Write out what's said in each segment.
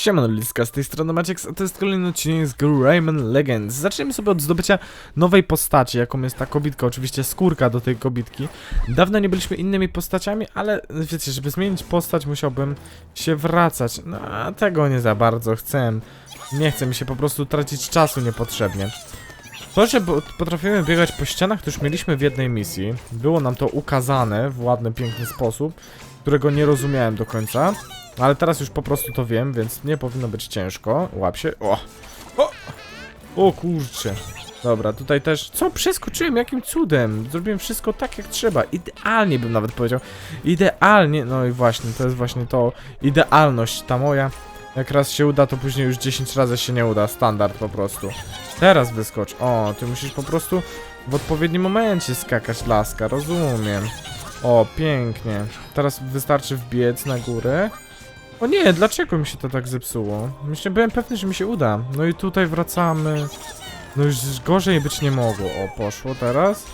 Siemano Liska, z tej strony Maciek, a to jest kolejny odcinek z gry Rayman Legends. Zaczniemy sobie od zdobycia nowej postaci, jaką jest ta kobitka, oczywiście skórka do tej kobitki. Dawno nie byliśmy innymi postaciami, ale wiecie, żeby zmienić postać musiałbym się wracać. No, a tego nie za bardzo chcę. Nie chce mi się po prostu tracić czasu niepotrzebnie. To, że potrafimy biegać po ścianach, to już mieliśmy w jednej misji. Było nam to ukazane w ładny, piękny sposób, którego nie rozumiałem do końca. Ale teraz już po prostu to wiem, więc nie powinno być ciężko. Łap się. O! O! O kurczę. Dobra, tutaj też. Co? Przeskoczyłem jakim cudem? Zrobiłem wszystko tak jak trzeba. Idealnie bym nawet powiedział. Idealnie. No i właśnie, to jest właśnie to. Idealność ta moja. Jak raz się uda, to później już 10 razy się nie uda. Standard po prostu. Teraz wyskocz. O, ty musisz po prostu w odpowiednim momencie skakać laska. Rozumiem. O, pięknie. Teraz wystarczy wbiec na górę. O nie, dlaczego mi się to tak zepsuło? Myślę, byłem pewny, że mi się uda. No i tutaj wracamy. No już gorzej być nie mogło. O, poszło teraz.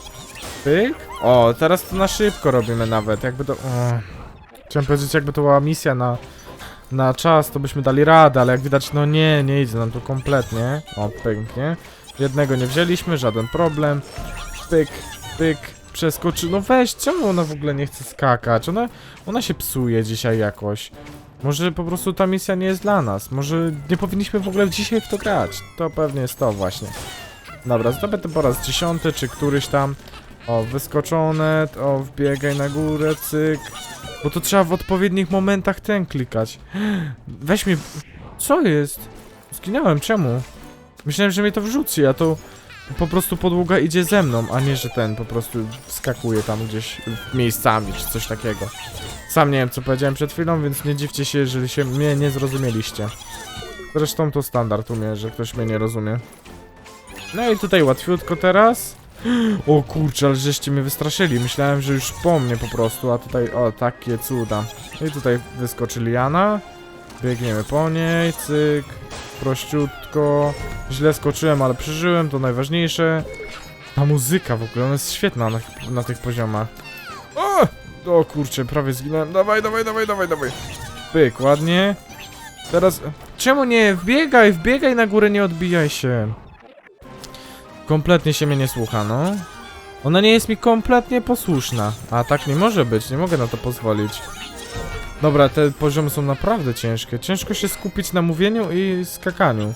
Pyk. O, teraz to na szybko robimy nawet. Jakby to... O. Chciałem powiedzieć, jakby to była misja na... Na czas, to byśmy dali radę, ale jak widać, no nie, nie idzie nam to kompletnie. O, pięknie. Jednego nie wzięliśmy, żaden problem. Pyk, pyk, przeskoczy. No weź, czemu ona w ogóle nie chce skakać? Ona, ona się psuje dzisiaj jakoś. Może po prostu ta misja nie jest dla nas. Może nie powinniśmy w ogóle dzisiaj w to grać. To pewnie jest to właśnie. Dobra, zdobędę po raz dziesiąty, czy któryś tam. O, wyskoczone, o, wbiegaj na górę, cyk. Bo to trzeba w odpowiednich momentach ten klikać. Weź mnie... Co jest? Zginąłem, czemu? Myślałem, że mnie to wrzuci, a to po prostu podługa idzie ze mną, a nie, że ten po prostu wskakuje tam gdzieś miejscami, czy coś takiego. Sam nie wiem, co powiedziałem przed chwilą, więc nie dziwcie się, jeżeli się mnie nie zrozumieliście. Zresztą to standard u mnie, że ktoś mnie nie rozumie. No i tutaj łatwiutko teraz. O kurczę, ale żeście mnie wystraszyli. Myślałem, że już po mnie po prostu, a tutaj, o, takie cuda. I tutaj wyskoczy Liana. Biegniemy po niej, cyk. Prościutko. Źle skoczyłem, ale przeżyłem, to najważniejsze. Ta muzyka w ogóle, ona jest świetna na, na tych poziomach. O! O kurczę, prawie zginąłem. Dawaj, dawaj, dawaj, dawaj, dawaj. Pyk, ładnie. Teraz... Czemu nie? Wbiegaj, wbiegaj na górę, nie odbijaj się. Kompletnie się mnie nie słucha, no. Ona nie jest mi kompletnie posłuszna. A tak nie może być, nie mogę na to pozwolić. Dobra, te poziomy są naprawdę ciężkie. Ciężko się skupić na mówieniu i skakaniu.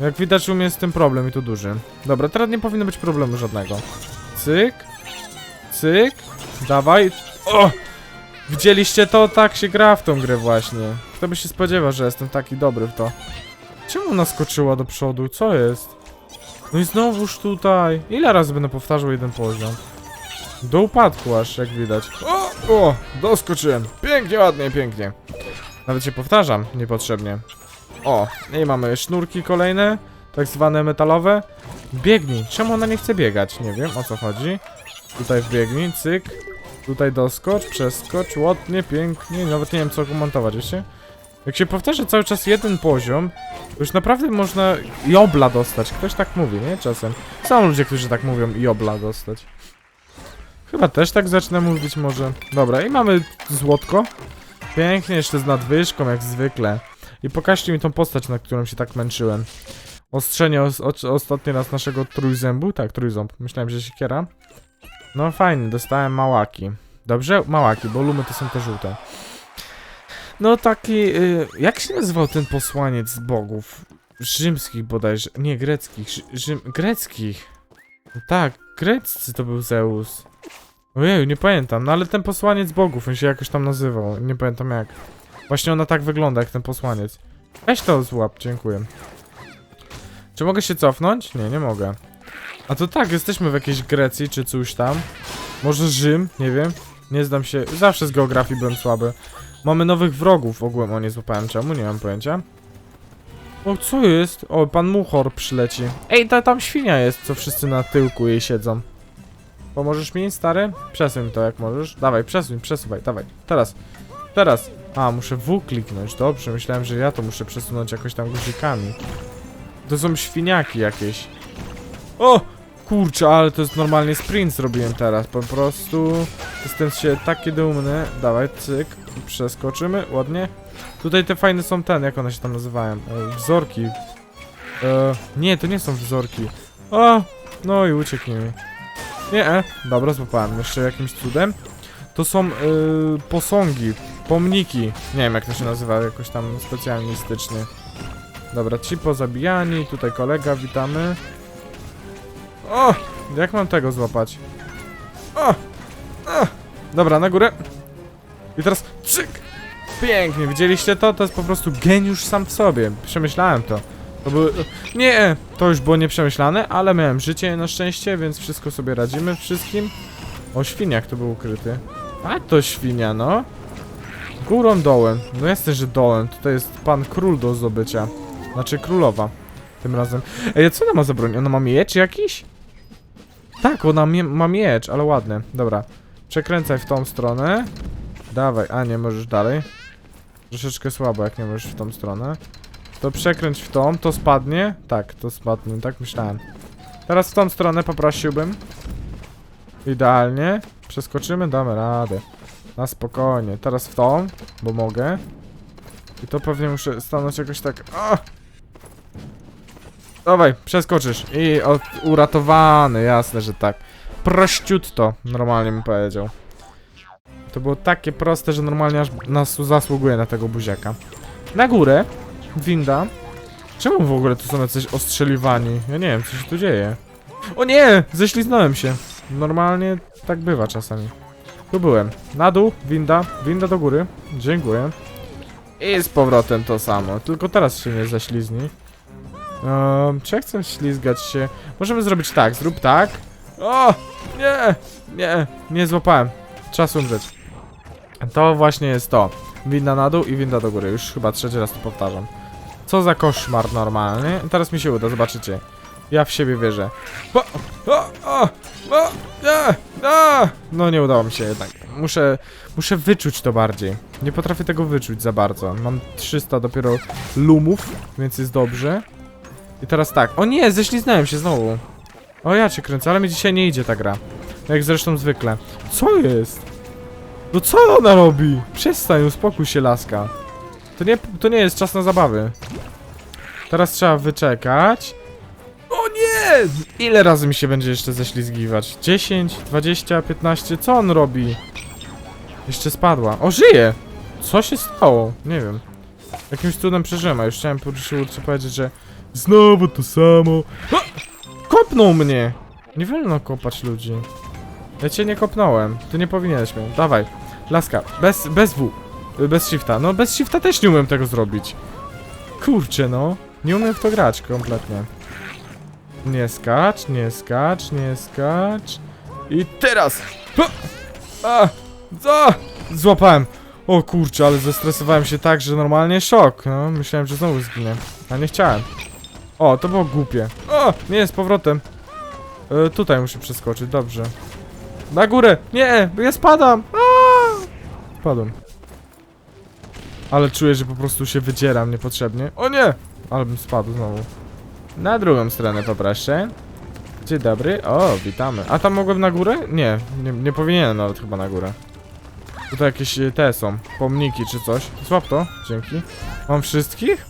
Jak widać u mnie jest tym problem i to duży. Dobra, teraz nie powinno być problemu żadnego. Cyk. Cyk. Dawaj. O! Widzieliście to? Tak się gra w tą grę właśnie. Kto by się spodziewał, że jestem taki dobry w to? Czemu ona skoczyła do przodu? Co jest? No i znowuż tutaj. Ile razy będę powtarzał jeden poziom? Do upadku aż, jak widać. O! O! Doskoczyłem. Pięknie, ładnie, pięknie. Nawet się powtarzam niepotrzebnie. O! I mamy sznurki kolejne. Tak zwane metalowe. Biegnij. Czemu ona nie chce biegać? Nie wiem, o co chodzi. Tutaj wbiegnij, cyk. Tutaj doskocz, przeskocz, ładnie, pięknie. Nawet nie wiem co komentować, wiecie? Jak się powtarza cały czas jeden poziom, to już naprawdę można jobla dostać. Ktoś tak mówi, nie? Czasem. Są ludzie, którzy tak mówią jobla dostać. Chyba też tak zacznę mówić może. Dobra, i mamy złotko. Pięknie, jeszcze z nadwyżką, jak zwykle. I pokażcie mi tą postać, na którą się tak męczyłem. Ostrzenie os ostatni raz naszego trójzębu? Tak, trójząb. Myślałem, że siekiera. No fajnie, dostałem małaki. Dobrze? Małaki, bo lumy to są te żółte. No taki, y, jak się nazywał ten posłaniec z bogów? Rzymskich bodajże, nie greckich, Rzy- Rzym, greckich. No tak, greccy to był Zeus. Ojej, nie pamiętam, no ale ten posłaniec bogów, on się jakoś tam nazywał, nie pamiętam jak. Właśnie ona tak wygląda jak ten posłaniec. Weź to złap, dziękuję. Czy mogę się cofnąć? Nie, nie mogę. A to tak, jesteśmy w jakiejś Grecji czy coś tam. Może Rzym, nie wiem. Nie znam się, zawsze z geografii byłem słaby. Mamy nowych wrogów ogółem, o nie złapałem czemu, nie mam pojęcia. O, co jest? O, pan Muchor przyleci. Ej, ta tam świnia jest, co wszyscy na tyłku jej siedzą. Pomożesz mi, stary? Przesuń to jak możesz. Dawaj, przesuń, przesuwaj, dawaj. Teraz, teraz. A, muszę W kliknąć, dobrze, myślałem, że ja to muszę przesunąć jakoś tam guzikami. To są świniaki jakieś. O! Kurczę, ale to jest normalnie sprint zrobiłem teraz, po prostu Jestem się taki dumny Dawaj, cyk Przeskoczymy, ładnie. Tutaj te fajne są ten, jak one się tam nazywają? E, wzorki. E, nie, to nie są wzorki. O, no i uciekł mi. Nie, e, dobra, złapałem. Jeszcze jakimś cudem. To są y, posągi, pomniki. Nie wiem jak to się nazywa jakoś tam specjalistycznie. Dobra, ci pozabijani, tutaj kolega, witamy. O! Jak mam tego złapać? O! o. Dobra, na górę. I teraz czyk! Pięknie, widzieliście to? To jest po prostu geniusz sam w sobie. Przemyślałem to. To były... Nie, to już było nieprzemyślane, ale miałem życie na szczęście, więc wszystko sobie radzimy wszystkim. O, świniak to był ukryty. A to świnia, no. Górą, dołem. No jasne, że dołem. Tutaj jest pan król do zdobycia. Znaczy królowa. Tym razem. Ej, co ona ma za broń? Ona ma miecz jakiś? Tak, ona mie ma miecz, ale ładny. Dobra. Przekręcaj w tą stronę. Dawaj, a nie, możesz dalej. Troszeczkę słabo, jak nie możesz w tą stronę. To przekręć w tą, to spadnie. Tak, to spadnie, tak myślałem. Teraz w tą stronę poprosiłbym. Idealnie. Przeskoczymy, damy radę. Na spokojnie. Teraz w tą, bo mogę. I to pewnie muszę stanąć jakoś tak. O! Dawaj, przeskoczysz. I od, uratowany, jasne, że tak. Prościutto, normalnie bym powiedział. To było takie proste, że normalnie aż nas zasługuje na tego buziaka. Na górę, winda. Czemu w ogóle tu są jacyś ostrzeliwani? Ja nie wiem, co się tu dzieje. O nie! Ześliznąłem się. Normalnie tak bywa czasami. Tu byłem. Na dół, winda, winda do góry. Dziękuję. I z powrotem to samo, tylko teraz się nie ześlizni. Um, czy ja chcę ślizgać się? Możemy zrobić tak, zrób tak. O! Nie! Nie, nie złapałem. Czas umrzeć. To właśnie jest to. Winda na dół i winda do góry. Już chyba trzeci raz to powtarzam. Co za koszmar normalny. Teraz mi się uda, zobaczycie. Ja w siebie wierzę. O, o, o, o, nie, nie. No nie udało mi się jednak. Muszę, muszę wyczuć to bardziej. Nie potrafię tego wyczuć za bardzo. Mam 300 dopiero lumów, więc jest dobrze. I teraz tak. O nie, ześliznąłem się znowu. O ja cię kręcę, ale mi dzisiaj nie idzie ta gra. Jak zresztą zwykle. Co jest? No co ona robi? Przestań, uspokój się laska. To nie, to nie jest czas na zabawy. Teraz trzeba wyczekać. O! Ile razy mi się będzie jeszcze ześlizgiwać? 10, 20, 15? Co on robi? Jeszcze spadła. O, żyje! Co się stało? Nie wiem. Jakimś cudem przeżyłem, a już chciałem po szybko powiedzieć, że znowu to samo. A! Kopnął mnie! Nie wolno kopać ludzi. Ja cię nie kopnąłem. Ty nie powinieneś mnie. Dawaj. Laska. Bez, bez W. Bez shifta. No bez shifta też nie umiem tego zrobić. Kurczę no. Nie umiem w to grać kompletnie. Nie skacz, nie skacz, nie skacz. I teraz! A! Złapałem! O kurczę, ale zestresowałem się tak, że normalnie szok. No, myślałem, że znowu zginę. A nie chciałem. O, to było głupie. O! Nie, z powrotem. E, tutaj muszę przeskoczyć, dobrze. Na górę! Nie! Ja spadam! Aaa! Spadłem. Ale czuję, że po prostu się wydzieram niepotrzebnie. O nie! Ale bym spadł znowu. Na drugą stronę poproszę. Dzień dobry. O, witamy. A tam mogłem na górę? Nie, nie, nie powinienem nawet chyba na górę. Tutaj jakieś e, te są, pomniki czy coś. Złap to, dzięki. Mam wszystkich?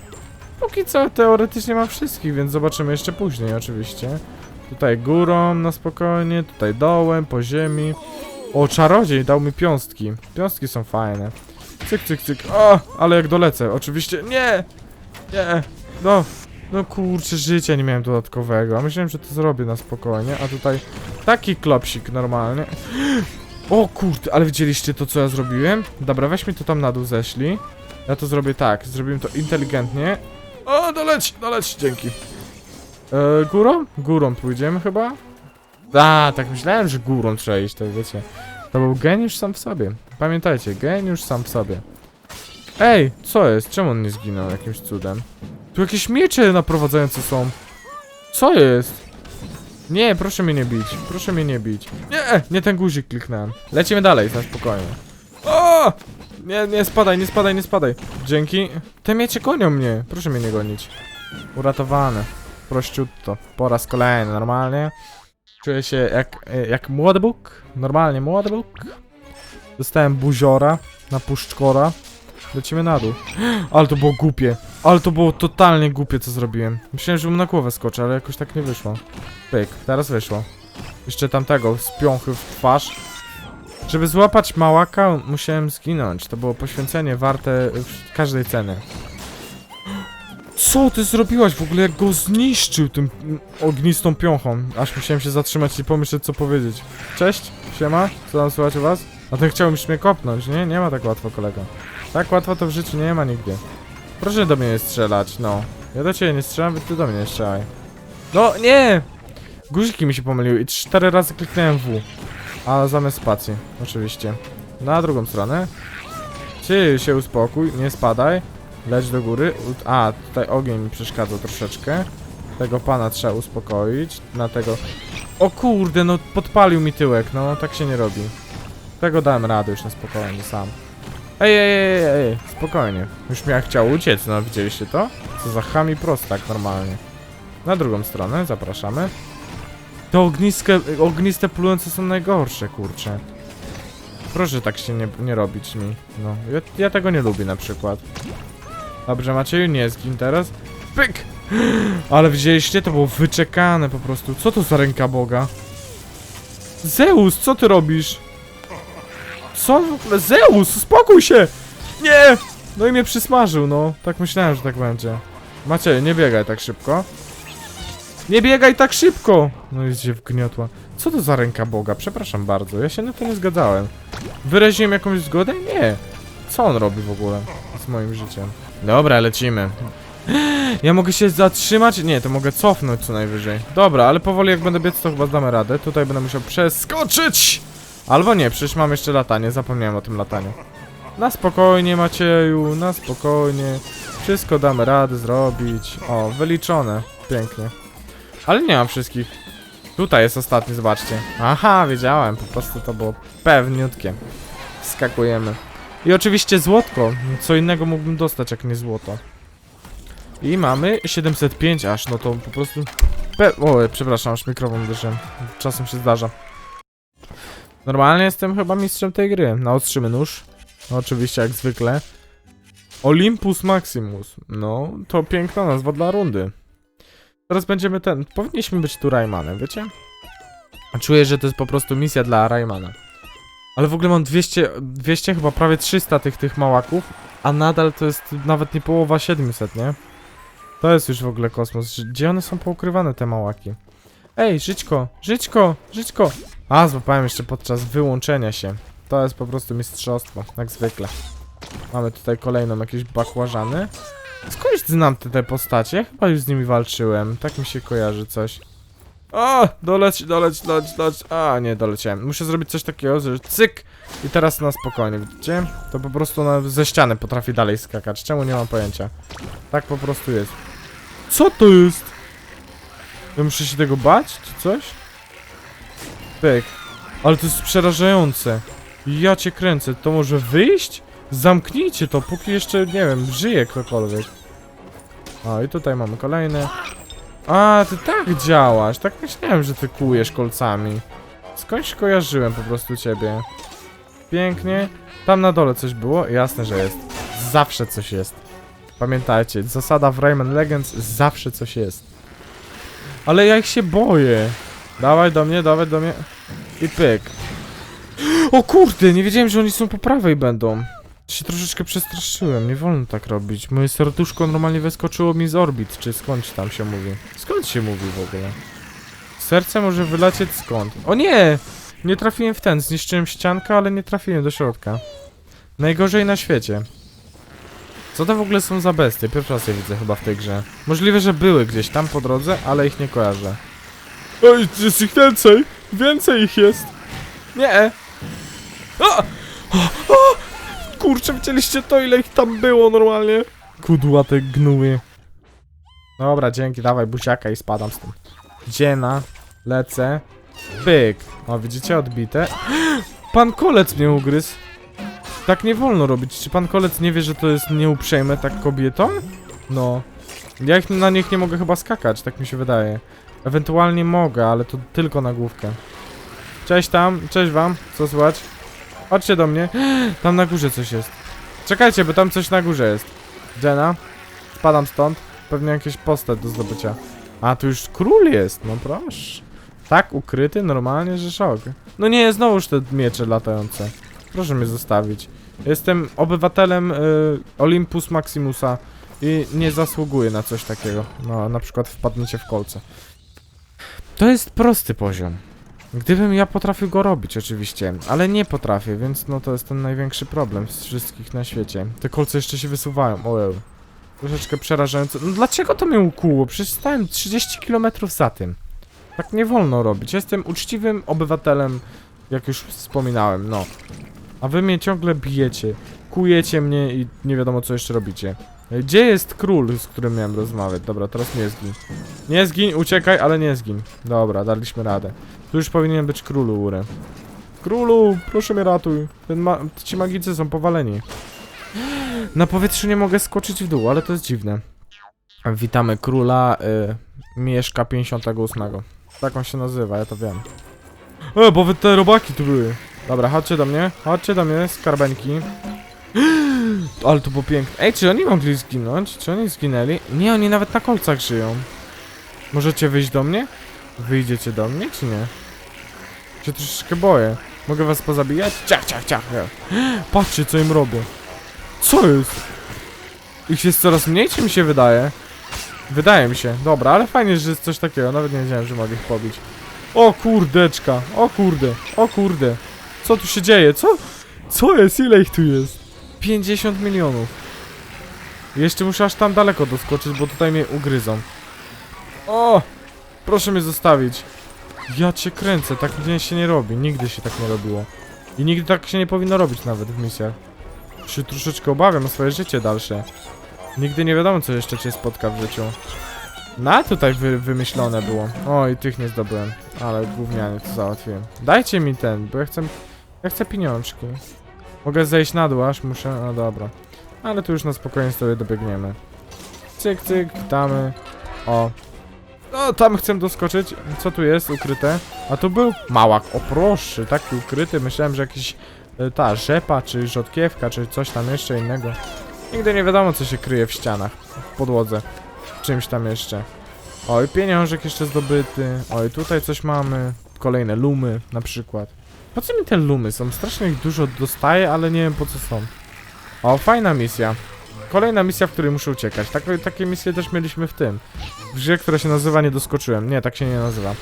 Póki co teoretycznie mam wszystkich, więc zobaczymy jeszcze później oczywiście. Tutaj górą na spokojnie, tutaj dołem, po ziemi. O, czarodziej dał mi piąstki. Piąstki są fajne. Cyk, cyk, cyk. O, ale jak dolecę, oczywiście. Nie! Nie! No, no kurczę, życia nie miałem dodatkowego. A myślałem, że to zrobię na spokojnie, a tutaj taki klopsik normalnie. O kurde, ale widzieliście to, co ja zrobiłem? Dobra, weźmy to tam na dół ześli. Ja to zrobię tak, zrobimy to inteligentnie. O, doleć, doleć, dzięki. E, górą? Górą pójdziemy chyba? A, tak myślałem, że górą trzeba iść, to wiecie. To był geniusz sam w sobie. Pamiętajcie, geniusz sam w sobie. Ej, co jest? Czemu on nie zginął jakimś cudem? Tu jakieś miecze naprowadzające są. Co jest? Nie, proszę mnie nie bić. Proszę mnie nie bić. Nie, nie ten guzik kliknąłem. Lecimy dalej, na spokojnie. O! Nie, nie spadaj, nie spadaj, nie spadaj. Dzięki. Te miecze gonią mnie. Proszę mnie nie gonić. Uratowane. Prościutto. Po raz kolejny, normalnie. Czuję się jak, e, jak młody Bóg. Normalnie młody Bóg. Dostałem buziora na puszczkora. Lecimy na dół. Ale to było głupie. Ale to było totalnie głupie, co zrobiłem. Myślałem, że mu na głowę skoczę, ale jakoś tak nie wyszło. Pyk, teraz wyszło. Jeszcze tamtego z piąchy w twarz. Żeby złapać małaka, musiałem zginąć. To było poświęcenie warte w- każdej ceny. Co ty zrobiłaś w ogóle, jak go zniszczył tym mm, ognistą piąchą? Aż musiałem się zatrzymać i pomyśleć, co powiedzieć. Cześć, siema, co tam słuchać u was? A ten chciał już mnie kopnąć, nie? Nie ma tak łatwo, kolego. Tak łatwo to w życiu nie ma nigdy. Proszę do mnie nie strzelać, no. Ja do ciebie nie strzelam, wy ty do mnie nie strzelaj. No, nie! Guziki mi się pomyliły i cztery razy kliknąłem W. A zamiast spacji, oczywiście. Na drugą stronę. Ty się uspokój, nie spadaj. Leć do góry. A, tutaj ogień mi przeszkadza troszeczkę. Tego pana trzeba uspokoić. Na tego... O kurde, no podpalił mi tyłek, no tak się nie robi. Tego dałem radę już na spokojnie sam. Ej, ej, ej, ej, spokojnie. Już miałem chciał uciec, no widzieliście to? Co za chami prostak normalnie. Na drugą stronę, zapraszamy. Te ogniske, ogniste plujące są najgorsze, kurcze. Proszę tak się nie, nie robić mi. No, ja, ja tego nie lubię na przykład. Dobrze, Macieju, nie zgin teraz. Pyk! Ale widzieliście, to było wyczekane po prostu. Co to za ręka Boga? Zeus, co ty robisz? Co w ogóle? Zeus, spokój się! Nie! No i mnie przysmażył, no. Tak myślałem, że tak będzie. Macieju, nie biegaj tak szybko. Nie biegaj tak szybko! No i się wgniotła. Co to za ręka Boga? Przepraszam bardzo, ja się na to nie zgadzałem. Wyraziłem jakąś zgodę? Nie. Co on robi w ogóle z moim życiem? Dobra, lecimy. Ja mogę się zatrzymać? Nie, to mogę cofnąć co najwyżej. Dobra, ale powoli jak będę biec, to chyba damy radę. Tutaj będę musiał przeskoczyć! Albo nie, przecież mam jeszcze latanie, zapomniałem o tym lataniu. Na spokojnie, Macieju, na spokojnie. Wszystko damy radę zrobić. O, wyliczone. Pięknie. Ale nie mam wszystkich. Tutaj jest ostatni, zobaczcie. Aha, wiedziałem, po prostu to było pewniutkie. Skakujemy. I oczywiście złotko. Co innego mógłbym dostać, jak nie złoto. I mamy 705 aż, no to po prostu... Pe o, przepraszam, aż mikrofon uderzyłem. Czasem się zdarza. Normalnie jestem chyba mistrzem tej gry. Naostrzymy nóż. No, oczywiście, jak zwykle. Olympus Maximus. No, to piękna nazwa dla rundy. Teraz będziemy ten... Powinniśmy być tu Raymanem, wiecie? Czuję, że to jest po prostu misja dla Raymana. Ale w ogóle mam 200, 200 chyba prawie 300 tych, tych małaków, a nadal to jest nawet nie połowa 700, nie? To jest już w ogóle kosmos. Gdzie one są poukrywane, te małaki? Ej, Żyćko, Żyćko, Żyćko! A, złapałem jeszcze podczas wyłączenia się. To jest po prostu mistrzostwo, jak zwykle. Mamy tutaj kolejną jakieś bakłażany. Skądś znam te, te postacie? Chyba już z nimi walczyłem. Tak mi się kojarzy coś. O! Doleć, doleć, doleć, doleć. A, nie, doleciałem. Muszę zrobić coś takiego, że cyk! I teraz na spokojnie, widzicie? To po prostu na, ze ściany potrafi dalej skakać. Czemu nie mam pojęcia? Tak po prostu jest. Co to jest? Ja muszę się tego bać, czy coś? Pyk. Ale to jest przerażające. Ja cię kręcę. To może wyjść? Zamknijcie to, póki jeszcze, nie wiem, żyje ktokolwiek. O, i tutaj mamy kolejne. A, ty tak działasz. Tak myślałem, że ty kujesz kolcami. Skądś kojarzyłem po prostu ciebie. Pięknie. Tam na dole coś było? Jasne, że jest. Zawsze coś jest. Pamiętajcie, zasada w Rayman Legends, zawsze coś jest. Ale ja ich się boję. Dawaj do mnie, dawaj do mnie. I pyk. O kurde, nie wiedziałem, że oni są po prawej będą. Się troszeczkę przestraszyłem, nie wolno tak robić. Moje serduszko normalnie wyskoczyło mi z orbit, czy skądś tam się mówi. Skąd się mówi w ogóle? Serce może wylecieć skąd? O nie! Nie trafiłem w ten, zniszczyłem ściankę, ale nie trafiłem do środka. Najgorzej na świecie. Co to w ogóle są za bestie? Pierwszy raz je widzę chyba w tej grze. Możliwe, że były gdzieś tam po drodze, ale ich nie kojarzę. Ej, jest ich więcej! Więcej ich jest! Nie! O! Kurczę, widzieliście to, ile ich tam było normalnie? Kudłate gnuły. Dobra, dzięki, dawaj buziaka i spadam stąd. Dziena, lecę. Pyk. O, widzicie, odbite. Pan kolec mnie ugryzł. Tak nie wolno robić. Czy pan kolec nie wie, że to jest nieuprzejme tak kobietom? No. Ja ich, na nich nie mogę chyba skakać, tak mi się wydaje. Ewentualnie mogę, ale to tylko na główkę. Cześć tam, cześć wam, co słychać? Chodźcie do mnie. Tam na górze coś jest. Czekajcie, bo tam coś na górze jest. Jenna, spadam stąd. Pewnie jakiś postać do zdobycia. A, tu już król jest, no proszę. Tak ukryty, normalnie, że szok. No nie, znowuż te miecze latające. Proszę mnie zostawić. Jestem obywatelem y, Olympus Maximusa i nie zasługuję na coś takiego. No, na przykład wpadnięcie w kolce. To jest prosty poziom. Gdybym ja potrafił go robić, oczywiście, ale nie potrafię, więc no to jest ten największy problem z wszystkich na świecie. Te kolce jeszcze się wysuwają, ojeł. Troszeczkę przerażające. No dlaczego to mnie ukuło? Przecież stałem 30 km za tym. Tak nie wolno robić. Jestem uczciwym obywatelem, jak już wspominałem, no. A wy mnie ciągle bijecie, kujecie mnie i nie wiadomo co jeszcze robicie. Gdzie jest król, z którym miałem rozmawiać? Dobra, teraz nie zgin. Nie zgin, uciekaj, ale nie zgin. Dobra, daliśmy radę. Tu już powinien być królu urę. Królu, proszę mnie ratuj. Ma ci magicy są powaleni. Na powietrzu nie mogę skoczyć w dół, ale to jest dziwne. Witamy króla y, Mieszka 58. Tak on się nazywa, ja to wiem. E, bo wy te robaki tu były. Dobra, chodźcie do mnie, chodźcie do mnie, skarbeńki. Ale to było piękne. Ej, czy oni mogli zginąć? Czy oni zginęli? Nie, oni nawet na kolcach żyją. Możecie wyjść do mnie? Wyjdziecie do mnie, czy nie? Się troszeczkę boję. Mogę was pozabijać? Ciach, ciach, ciach. Patrzcie, co im robię. Co jest? Ich jest coraz mniej, czy mi się wydaje? Wydaje mi się. Dobra, ale fajnie, że jest coś takiego. Nawet nie wiedziałem, że mogę ich pobić. O kurdeczka. O kurde. O kurde. Co tu się dzieje? Co? Co jest? Ile ich tu jest? 50 milionów. Jeszcze muszę aż tam daleko doskoczyć, bo tutaj mnie ugryzą. O! Proszę mnie zostawić. Ja cię kręcę, tak nie się nie robi. Nigdy się tak nie robiło. I nigdy tak się nie powinno robić nawet w misjach. Się troszeczkę obawiam o swoje życie dalsze. Nigdy nie wiadomo, co jeszcze cię spotka w życiu. Na tutaj wy, wymyślone było. O, i tych nie zdobyłem. Ale gównianie to załatwiłem. Dajcie mi ten, bo ja chcę... Ja chcę pieniążki. Mogę zejść na dół, aż muszę... No dobra. Ale tu już na spokojnie sobie dobiegniemy. Cyk, cyk, witamy. O. O, tam chcę doskoczyć. Co tu jest ukryte? A tu był małak. O proszę, taki ukryty. Myślałem, że jakiś... e, Ta, rzepa, czy rzodkiewka, czy coś tam jeszcze innego. Nigdy nie wiadomo, co się kryje w ścianach. W podłodze. Czymś tam jeszcze. Oj, pieniążek jeszcze zdobyty. Oj, tutaj coś mamy. Kolejne lumy, na przykład. Po co mi te lumy są? Strasznie ich dużo dostaję, ale nie wiem po co są. O, fajna misja. Kolejna misja, w której muszę uciekać. Tak, takie misje też mieliśmy w tym. W grze, która się nazywa Nie doskoczyłem. Nie, tak się nie nazywa.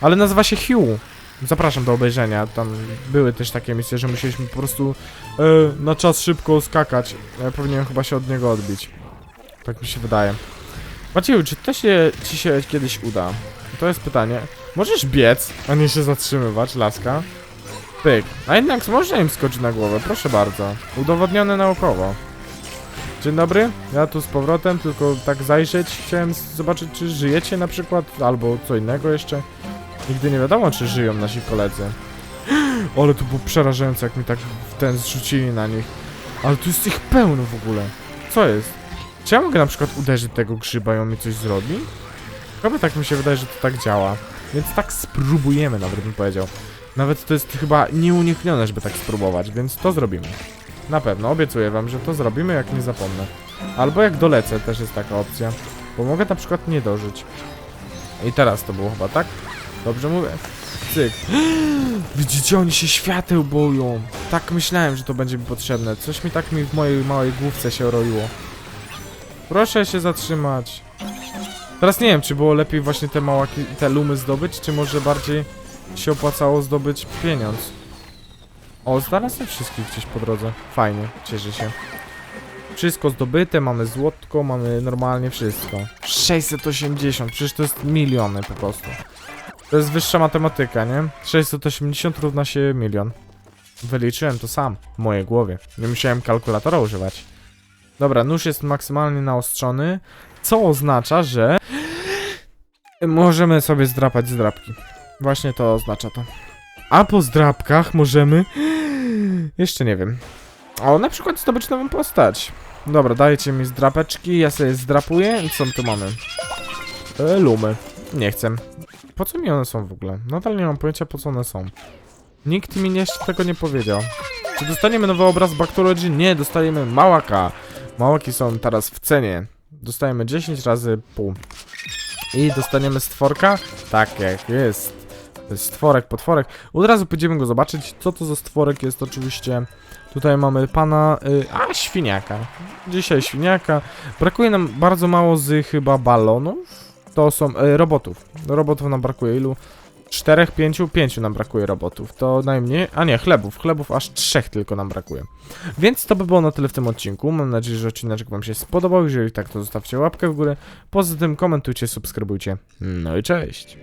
Ale nazywa się Hugh. Zapraszam do obejrzenia. Tam były też takie misje, że musieliśmy po prostu e, na czas szybko skakać. Ja powinienem chyba się od niego odbić. Tak mi się wydaje. Macieju, czy to się ci się kiedyś uda? To jest pytanie. Możesz biec, a nie się zatrzymywać, laska? Pyk. A jednak można im skoczyć na głowę, proszę bardzo. Udowodnione naukowo. Dzień dobry, ja tu z powrotem, tylko tak zajrzeć. Chciałem zobaczyć, czy żyjecie na przykład, albo co innego jeszcze. Nigdy nie wiadomo, czy żyją nasi koledzy. Ale to było przerażające, jak mi tak w ten zrzucili na nich. Ale tu jest ich pełno w ogóle. Co jest? Czy ja mogę na przykład uderzyć tego grzyba i on mi coś zrobi? Chyba tak mi się wydaje, że to tak działa. Więc tak spróbujemy, nawet bym powiedział. Nawet to jest chyba nieuniknione, żeby tak spróbować, więc to zrobimy. Na pewno, obiecuję wam, że to zrobimy, jak nie zapomnę. Albo jak dolecę, też jest taka opcja. Bo mogę na przykład nie dożyć. I teraz to było chyba, tak? Dobrze mówię? Cyk. Widzicie, oni się świateł boją. Tak myślałem, że to będzie mi potrzebne. Coś mi tak mi w mojej małej główce się roiło. Proszę się zatrzymać. Teraz nie wiem, czy było lepiej właśnie te małaki, te lumy zdobyć, czy może bardziej się opłacało zdobyć pieniądz. O, znalazłem wszystkich gdzieś po drodze. Fajnie, cieszę się. Wszystko zdobyte, mamy złotko, mamy normalnie wszystko. 680, przecież to jest miliony po prostu. To jest wyższa matematyka, nie? 680 równa się milion. Wyliczyłem to sam, w mojej głowie. Nie musiałem kalkulatora używać. Dobra, nóż jest maksymalnie naostrzony, co oznacza, że możemy sobie zdrapać zdrapki. Właśnie to oznacza to. A po zdrapkach możemy... Jeszcze nie wiem. O, na przykład zdobyć nową postać. Dobra, dajcie mi zdrapeczki, ja sobie zdrapuję. Co my tu mamy? E, lumy. Nie chcę. Po co mi one są w ogóle? Nadal nie mam pojęcia po co one są. Nikt mi jeszcze tego nie powiedział. Czy dostaniemy nowy obraz Backtology? Nie, dostajemy małaka. Małaki są teraz w cenie. Dostajemy 10 razy pół. I dostaniemy stworka? Tak jak jest. Stworek, potworek. Od razu pójdziemy go zobaczyć. Co to za stworek jest oczywiście. Tutaj mamy pana. Y, a, świniaka. Dzisiaj świniaka. Brakuje nam bardzo mało z chyba balonów. To są y, robotów. Robotów nam brakuje. Ilu? Czterech, pięciu? Pięciu nam brakuje robotów. To najmniej. A nie, chlebów. Chlebów aż trzech tylko nam brakuje. Więc to by było na tyle w tym odcinku. Mam nadzieję, że odcinek Wam się spodobał. Jeżeli tak, to zostawcie łapkę w górę. Poza tym komentujcie, subskrybujcie. No i cześć.